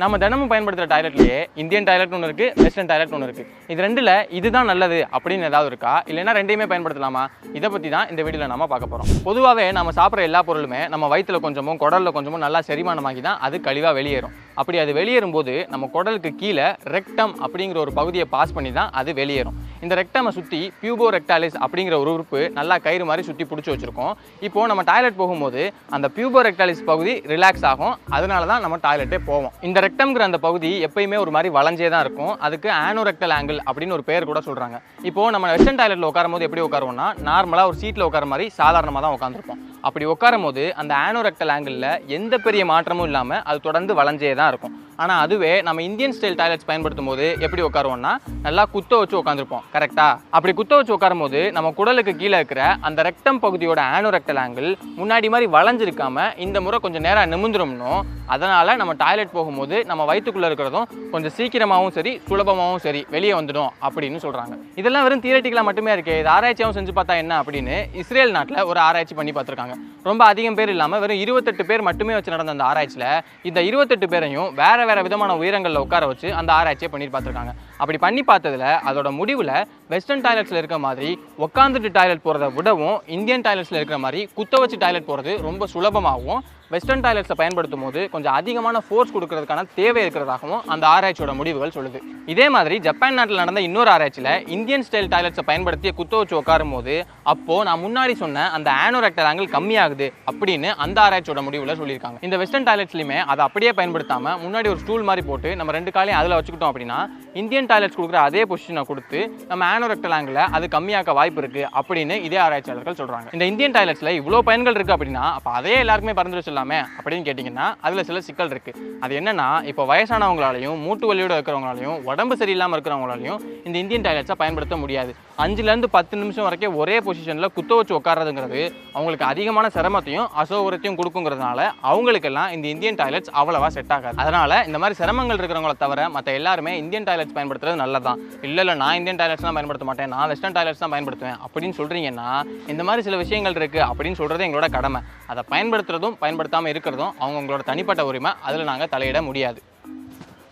நம்ம தினமும் பயன்படுத்துகிற டாய்லெட்லேயே இந்தியன் டாய்லெட் ஒன்று இருக்குது வெஸ்டர்ன் டாய்லெட் ஒன்று இருக்குது இது ரெண்டில் இதுதான் நல்லது அப்படின்னு ஏதாவது இருக்கா? இல்லைன்னா ரெண்டையுமே பயன்படுத்தலாமா? இதை பற்றி தான் இந்த வீடியோவில் நம்ம பார்க்க போகிறோம் பொதுவாகவே நம்ம சாப்பிட்ற எல்லா பொருளுமே நம்ம வயிற்றுல கொஞ்சமும் குடலில் கொஞ்சமும் நல்லா செரிமானமாகி தான் அது கழிவாக வெளியேறும். அப்படி அது வெளியேறும் போது நம்ம குடலுக்கு கீழே ரெக்டம் அப்படிங்கிற ஒரு பகுதியை பாஸ் பண்ணி தான் அது வெளியேறும். இந்த ரெக்டமை சுற்றி பியூபோ ரெக்டாலிஸ் அப்படிங்கிற ஒரு உறுப்பு நல்லா கயிறு மாதிரி சுற்றி பிடிச்சி வச்சுருக்கோம். இப்போது நம்ம டாய்லெட் போகும்போது அந்த பியூபோ ரெக்டாலிஸ் பகுதி ரிலாக்ஸ் ஆகும். அதனால தான் நம்ம டாய்லெட்டே போவோம். இந்த ரெக்டம்ங்கிற அந்த பகுதி எப்பயுமே ஒரு மாதிரி வளைஞ்சே தான் இருக்கும். அதுக்கு ஆனோரெக்டல் ஆங்கிள் அப்படின்னு ஒரு பேர் கூட சொல்கிறாங்க இப்போது நம்ம வெஸ்டர்ன் டாய்லெட்டில் உட்காரும் போது எப்படி உட்காருவோம்னா நார்மலாக ஒரு சீட்டில் உட்கார மாதிரி சாதாரணமாக தான் உட்காந்துருப்போம் அப்படி உட்காரும் போது அந்த ஆனோரெக்டல் ஆங்கிளில் எந்த பெரிய மாற்றமும் இல்லாமல் அது தொடர்ந்து வளைஞ்சே தான் இருக்கும். ஆனால் அதுவே நம்ம இந்தியன் ஸ்டைல் டாய்லெட்ஸ் பயன்படுத்தும் போது எப்படி உட்காருவோம்னா நல்லா குத்த வச்சு உட்காந்துருப்போம் கரெக்டாக அப்படி குத்த வச்சு உட்காரும் போது நம்ம குடலுக்கு கீழே இருக்கிற அந்த ரெக்டம் பகுதியோட ஆனோரெக்டல் ஆங்கிள் முன்னாடி மாதிரி வளைஞ்சிருக்காம இந்த முறை கொஞ்சம் நேரம் நிமிந்துரும்னும் அதனால் நம்ம டாய்லெட் போகும்போது நம்ம வயிற்றுக்குள்ளே இருக்கிறதும் கொஞ்சம் சீக்கிரமாகவும் சரி சுலபமாகவும் சரி வெளியே வந்துடும் அப்படின்னு சொல்கிறாங்க இதெல்லாம் வெறும் தியரட்டிக்கலாக மட்டுமே இருக்குது இது ஆராய்ச்சியாகவும் செஞ்சு பார்த்தா என்ன அப்படின்னு இஸ்ரேல் நாட்டில் ஒரு ஆராய்ச்சி பண்ணி பார்த்துருக்காங்க. ரொம்ப அதிகம் பேர் இல்லாமல் வெறும் இருபத்தெட்டு பேர் மட்டுமே வச்சு நடந்த அந்த ஆராய்ச்சியில் இந்த இருபத்தெட்டு பேரையும் வேறு வேற விதமான உயரங்களில் உட்கார வச்சு அந்த ஆராய்ச்சியை பண்ணி பார்த்துருக்காங்க. அப்படி பண்ணி பார்த்ததுல அதோட முடிவில் வெஸ்டர்ன் டாய்லெட்ஸில் இருக்க மாதிரி உட்காந்துட்டு டாய்லெட் போகிறத விடவும் இந்தியன் டாய்லெட்ஸில் இருக்கிற மாதிரி குத்த வச்சு டாய்லெட் போகிறது ரொம்ப சுலபமாகவும் வெஸ்டர்ன் டாய்லெட்ஸை பயன்படுத்தும் போது கொஞ்சம் அதிகமான ஃபோர்ஸ் கொடுக்கறதுக்கான தேவை இருக்கிறதாகவும் அந்த ஆராய்ச்சியோட முடிவுகள் சொல்லுது. இதே மாதிரி ஜப்பான் நாட்டில் நடந்த இன்னொரு ஆராய்ச்சியில் இந்தியன் ஸ்டைல் டாய்லெட்ஸை பயன்படுத்தி குத்த வச்சு உட்காரும் போது அப்போது நான் முன்னாடி சொன்ன அந்த ஆனோரெக்டல் ஆங்கிள் கம்மியாகுது அப்படின்னு அந்த ஆராய்ச்சியோட முடிவில் சொல்லியிருக்காங்க. இந்த வெஸ்டர்ன் டாய்லெட்ஸ்லையுமே அதை அப்படியே பயன்படுத்தாமல் முன்னாடி ஒரு ஸ்டூல் மாதிரி போட்டு நம்ம ரெண்டு காலையும் அதில் வச்சுக்கிட்டோம் அப்படின்னா இந்தியன் டாய்லெட்ஸ் கொடுக்குற அதே பொசிஷனை கொடுத்து நம்ம ஆனோரெக்டல் ஆங்கிளை அது கம்மியாக்க வாய்ப்பு இருக்குது அப்படின்னு இதே ஆராய்ச்சியாளர்கள் சொல்கிறாங்க இந்த இந்தியன் டாய்லெட்ஸில் இவ்வளோ பயன்கள் இருக்குது அப்படின்னா அப்போ அதே எல்லாருக்குமே பறந்து வச்சிடலாம் அப்படின்னு கேட்டிங்கன்னா அதில் சில சிக்கல் இருக்குது அது என்னன்னா இப்போ வயசானவங்களாலையும் மூட்டு வலியோட இருக்கிறவங்களாலையும் உடம்பு சரியில்லாமல் இருக்கிறவங்களாலையும் இந்த இந்தியன் டாய்லெட்ஸை பயன்படுத்த முடியாது. அஞ்சுலேருந்து பத்து நிமிஷம் வரைக்கும் ஒரே பொசிஷனில் குத்த வச்சு உட்காரதுங்கிறது அவங்களுக்கு அதிகமான சிரமத்தையும் அசௌகரியத்தையும் கொடுக்குங்கிறதுனால அவங்களுக்கெல்லாம் இந்த இந்தியன் டாய்லெட்ஸ் அவ்வளோவா செட் ஆகாது. அதனால் இந்த மாதிரி சிரமங்கள் இருக்கிறவங்கள தவிர மற்ற எல்லாருமே இந்தியன் டாய்லெட்ஸ் பயன்படுத்துறது நல்லதான் இல்லை இல்லை நான் இந்தியன் டாய்லெட்ஸ் தான் பயன்படுத்த மாட்டேன். நான் வெஸ்டர்ன் டாய்லெட்ஸ் தான் பயன்படுத்துவேன் அப்படின்னு சொல்கிறீங்கன்னா இந்த மாதிரி சில விஷயங்கள் இருக்குது அப்படின்னு சொல்கிறது எங்களோட கடமை. அதை பயன்படுத்துறதும் பயன்படுத்தாமல் இருக்கிறதும் அவங்கவுங்களோட தனிப்பட்ட உரிமை. அதில் நாங்கள் தலையிட முடியாது.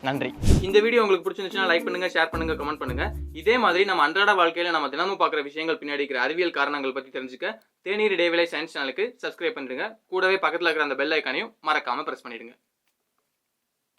நன்றி. இந்த வீடியோ உங்களுக்கு பிடிச்சிருந்துச்சுன்னா லைக் பண்ணுங்க ஷேர் பண்ணுங்க கமெண்ட் பண்ணுங்க. இதே மாதிரி நம்ம அன்றாட வாழ்க்கையில நம்ம தினமும் பார்க்குற விஷயங்கள் பின்னாடி இருக்கிற அறிவியல் காரணங்கள் பத்தி தெரிஞ்சுக்க தேநீர் இடைவேளை சயின்ஸ் சேனலுக்கு சப்ஸ்கிரைப் பண்ணிடுங்க. கூடவே பக்கத்தில் இருக்கிற அந்த பெல் ஐக்கானையும் மறக்காம பிரஸ் பண்ணிடுங்க.